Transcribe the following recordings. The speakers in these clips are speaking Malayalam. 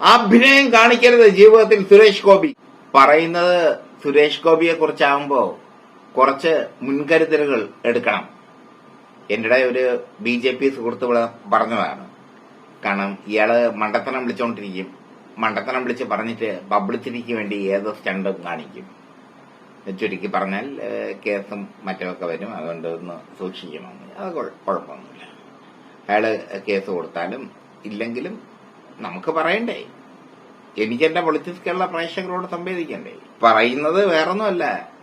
അഭിനയം കാണിക്കരുത് ജീവിതത്തിൽ സുരേഷ് ഗോപി. പറയുന്നത് സുരേഷ് ഗോപിയെ കുറിച്ചാവുമ്പോ കുറച്ച് മുൻകരുതലുകൾ എടുക്കണം. എന്റെ ഒരു ബി ജെ പി സുഹൃത്ത് പറഞ്ഞതാണ്. കാരണം ഇയാൾ മണ്ടത്തനം വിളിച്ചോണ്ടിരിക്കും. മണ്ടത്തനം വിളിച്ച് പറഞ്ഞിട്ട് പബ്ലിസിറ്റിക്ക് വേണ്ടി ഏതോ സ്റ്റണ്ടും കാണിക്കും. ചുരുക്കി പറഞ്ഞാൽ കേസും മറ്റുമൊക്കെ വരും. അതുകൊണ്ട് ഒന്ന് സൂക്ഷിക്കണം. അത് കുഴ- കുഴപ്പമൊന്നുമില്ല. അയാൾ കേസ് കൊടുത്താലും ഇല്ലെങ്കിലും നമുക്ക് പറയണ്ടേ? എനിക്ക് എന്റെ പൊളിറ്റിക്സുള്ള പ്രേക്ഷകരോട് സംവേദിക്കണ്ടേ? പറയുന്നത് വേറൊന്നുമല്ല.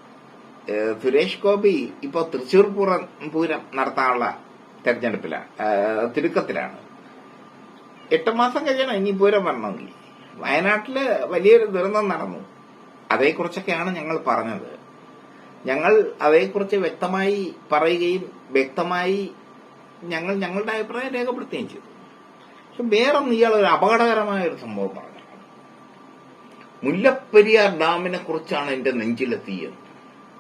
സുരേഷ് ഗോപി ഇപ്പോ തൃശൂർ പൂരം പൂരം നടത്താനുള്ള തെരഞ്ഞെടുപ്പിലാണ് തിരുക്കത്തിലാണ് എട്ട് മാസം കഴിയണം ഇനി പൂരം വരണമെങ്കിൽ. വയനാട്ടിൽ വലിയൊരു ദുരന്തം നടന്നു. അതേക്കുറിച്ചൊക്കെയാണ് ഞങ്ങൾ പറഞ്ഞത്. ഞങ്ങൾ അതേക്കുറിച്ച് വ്യക്തമായി പറയുകയും വ്യക്തമായി ഞങ്ങൾ ഞങ്ങളുടെ അഭിപ്രായം രേഖപ്പെടുത്തുകയും ചെയ്തു. വേറൊന്ന് ഇയാൾ ഒരു അപകടകരമായ ഒരു സംഭവം പറഞ്ഞു. മുല്ലപ്പെരിയാർ ഡാമിനെ കുറിച്ചാണ് എന്റെ നെഞ്ചിലെത്തിയത്.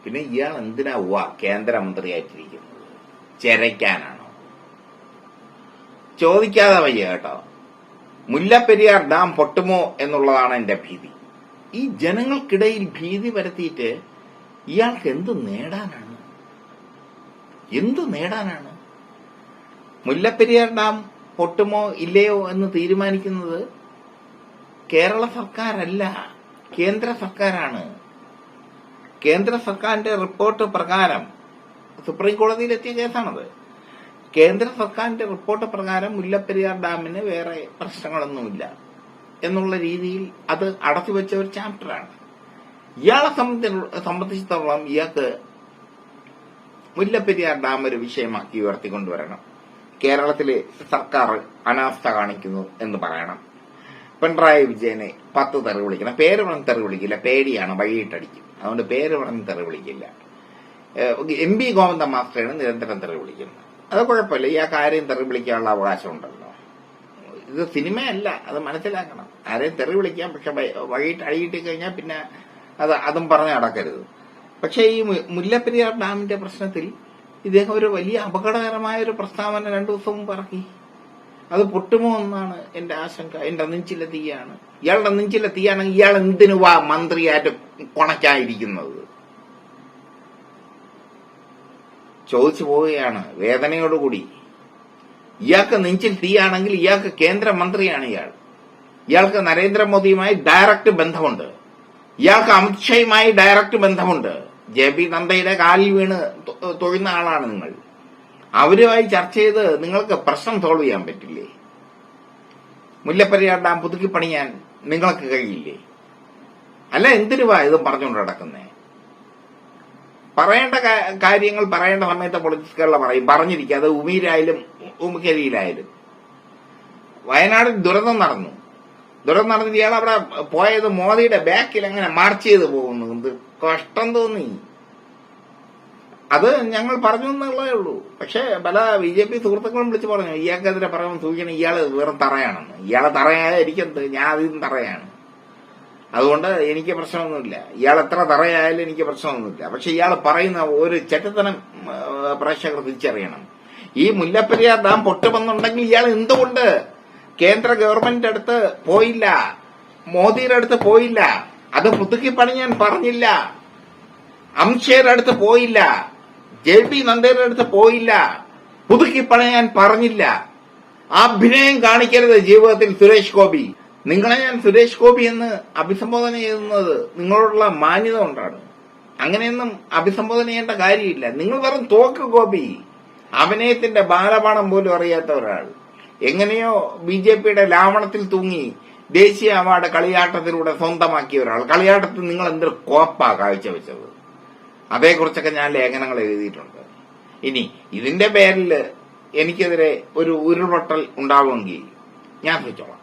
പിന്നെ ഇയാൾ എന്തിനാ ഉവ കേന്ദ്രമന്ത്രിയായിട്ടിരിക്കുന്നത്? ചെരയ്ക്കാനാണോ? ചോദിക്കാതെ വയ്യ കേട്ടോ. മുല്ലപ്പെരിയാർ ഡാം പൊട്ടുമോ എന്നുള്ളതാണ് എന്റെ ഭീതി. ഈ ജനങ്ങൾക്കിടയിൽ ഭീതി വരുത്തിയിട്ട് ഇയാൾക്ക് എന്ത് നേടാനാണ്? എന്ത് നേടാനാണ്? മുല്ലപ്പെരിയാർ ഡാം പൊട്ടുമോ ഇല്ലയോ എന്ന് തീരുമാനിക്കുന്നത് കേരള സർക്കാരല്ല കേന്ദ്ര സർക്കാരാണ്. കേന്ദ്ര സർക്കാരിന്റെ റിപ്പോർട്ട് പ്രകാരം സുപ്രീം കോടതിയിൽ എത്തിയ കേസാണത്. കേന്ദ്ര സർക്കാരിന്റെ റിപ്പോർട്ട് പ്രകാരം മുല്ലപ്പെരിയാർ ഡാമിന് വേറെ പ്രശ്നങ്ങളൊന്നുമില്ല എന്നുള്ള രീതിയിൽ അത് അടച്ചു വെച്ച ഒരു ചാപ്റ്ററാണ്. ഇയാളെ സംബന്ധി- സംബന്ധിച്ചിടത്തോളം ഇയാൾക്ക് മുല്ലപ്പെരിയാർ ഡാം ഒരു വിഷയമാക്കി ഉയർത്തിക്കൊണ്ടുവരണം. കേരളത്തിലെ സർക്കാർ അനാസ്ഥ കാണിക്കുന്നു എന്ന് പറയണം. പിണറായി വിജയനെ പത്ത് തെറി വിളിക്കണം. പേര് പറഞ്ഞ് തെറി വിളിക്കില്ല. പേടിയാണ്. വഴിയിട്ടടിക്കും. അതുകൊണ്ട് പേര് പറഞ്ഞ് തെറി വിളിക്കില്ല. എം ബി ഗോവിന്ദ മാസ്റ്ററാണ് നിരന്തരം തെറി വിളിക്കുന്നത്. അത് കുഴപ്പമില്ല. ഈ ആ കാര്യം തെറി വിളിക്കാനുള്ള അവകാശമുണ്ടല്ലോ. ഇത് സിനിമയല്ല. അത് മനസ്സിലാക്കണം. ആരെയും തെറി വിളിക്കാം പക്ഷെ വഴിയിട്ട് അഴിയിട്ട് കഴിഞ്ഞാൽ പിന്നെ അത് അതും പറഞ്ഞ് നടക്കരുത്. പക്ഷേ ഈ മുല്ലപ്പെരിയാർ ഡാമിന്റെ പ്രശ്നത്തിൽ ഇദ്ദേഹം ഒരു വലിയ അപകടകരമായ ഒരു പ്രസ്താവന രണ്ടു ദിവസവും പറക്കി അത് പൊട്ടുമോ എന്നാണ് എന്റെ ആശങ്ക. എന്റെ നെഞ്ചിലെ തീയാണ്. ഇയാളുടെ നെഞ്ചിലെ തീയാണെങ്കിൽ ഇയാൾ എന്തിനു വാ മന്ത്രിയായിട്ട് കൊണക്കായിരിക്കുന്നത് ചോദിച്ചു പോവുകയാണ്. വേദനയോടുകൂടി. ഇയാൾക്ക് നെഞ്ചിൽ തീയാണെങ്കിൽ ഇയാൾക്ക് കേന്ദ്രമന്ത്രിയാണ് ഇയാൾ. ഇയാൾക്ക് നരേന്ദ്രമോദിയുമായി ഡയറക്റ്റ് ബന്ധമുണ്ട്. ഇയാൾക്ക് അമിത്ഷായുമായി ഡയറക്റ്റ് ബന്ധമുണ്ട്. ജെ പി നന്ദയുടെ കാലിൽ വീണ് തൊഴുന്ന ആളാണ് നിങ്ങൾ. അവരുമായി ചർച്ച ചെയ്ത് നിങ്ങൾക്ക് പ്രശ്നം സോൾവ് ചെയ്യാൻ പറ്റില്ലേ? മുല്ലപ്പെരിയാർ ഡാം പുതുക്കി പണിയാൻ നിങ്ങൾക്ക് കഴിയില്ലേ? അല്ല എന്തിനുവാ ഇത് പറഞ്ഞുകൊണ്ട് നടക്കുന്നേ? പറയേണ്ട കാര്യങ്ങൾ പറയേണ്ട സമയത്ത് പൊളിറ്റിക്സ് കേരള പറയും. പറഞ്ഞിരിക്കുക അത് ഉമിയിലായാലും ഉമിക്കരിയിലായാലും വയനാട് ദുരന്തം നടന്നു. ദുരന്തം നടന്നിട്ട് ഇയാൾ അവിടെ പോയത് മോദിയുടെ ബാക്കിൽ അങ്ങനെ മാർച്ച് ചെയ്ത് പോകുന്നു എന്ത് കഷ്ടം തോന്നി. അത് ഞങ്ങൾ പറഞ്ഞു എന്നുള്ളതേ ഉള്ളൂ. പക്ഷെ പല ബി ജെ പി സുഹൃത്തുക്കളും വിളിച്ച് പറഞ്ഞു ഇയാൾക്കെതിരെ പറയാൻ സൂചിക്കണം ഇയാൾ വെറും തറയാണെന്ന്. ഇയാളെ തറയാതെ എനിക്കെന്ത് ഞാൻ അതിൽ തറയാണ്. അതുകൊണ്ട് എനിക്ക് പ്രശ്നമൊന്നുമില്ല. ഇയാൾ എത്ര തറയായാലും എനിക്ക് പ്രശ്നമൊന്നുമില്ല. പക്ഷെ ഇയാൾ പറയുന്ന ഒരു ചെറ്റത്തനം പ്രേക്ഷകർ തിരിച്ചറിയണം. ഈ മുല്ലപ്പെരിയാർ ഡാം പൊട്ടുമെന്നുണ്ടെങ്കിൽ ഇയാൾ എന്തുകൊണ്ട് കേന്ദ്ര ഗവൺമെന്റിന്റെ അടുത്ത് പോയില്ല? മോദിയുടെ അടുത്ത് പോയില്ല? അത് പുതുക്കി പണിയാൻ പറഞ്ഞില്ല. അംഷയുടെ അടുത്ത് പോയില്ല. ജെ പി നന്ദയുടെ അടുത്ത് പോയില്ല. പുതുക്കി പണിയാൻ പറഞ്ഞില്ല. അഭിനയം കാണിക്കരുത് ജീവിതത്തിൽ സുരേഷ് ഗോപി. നിങ്ങളെ ഞാൻ സുരേഷ് ഗോപി എന്ന് അഭിസംബോധന ചെയ്യുന്നത് നിങ്ങളോടുള്ള മാന്യത കൊണ്ടാണ്. അങ്ങനെയൊന്നും അഭിസംബോധന ചെയ്യേണ്ട കാര്യമില്ല. നിങ്ങൾ വെറും തോക്ക് ഗോപി. അഭിനയത്തിന്റെ ബാലപാഠം പോലും അറിയാത്ത ഒരാൾ. എങ്ങനെയോ ബി ജെ പിയുടെ ലാവണത്തിൽ തൂങ്ങി. ദേശീയ അവാർഡ് കളിയാട്ടത്തിലൂടെ സ്വന്തമാക്കിയ ഒരാൾ. കളിയാട്ടത്തിൽ നിങ്ങൾ എന്തൊരു കോപ്പാ കാഴ്ചവെച്ചത്? അതേക്കുറിച്ചൊക്കെ ഞാൻ ലേഖനങ്ങൾ എഴുതിയിട്ടുണ്ട്. ഇനി ഇതിന്റെ പേരിൽ എനിക്കെതിരെ ഒരു ഉരുൾപൊട്ടൽ ഉണ്ടാവുമെങ്കിൽ ഞാൻ സഹിച്ചോളാം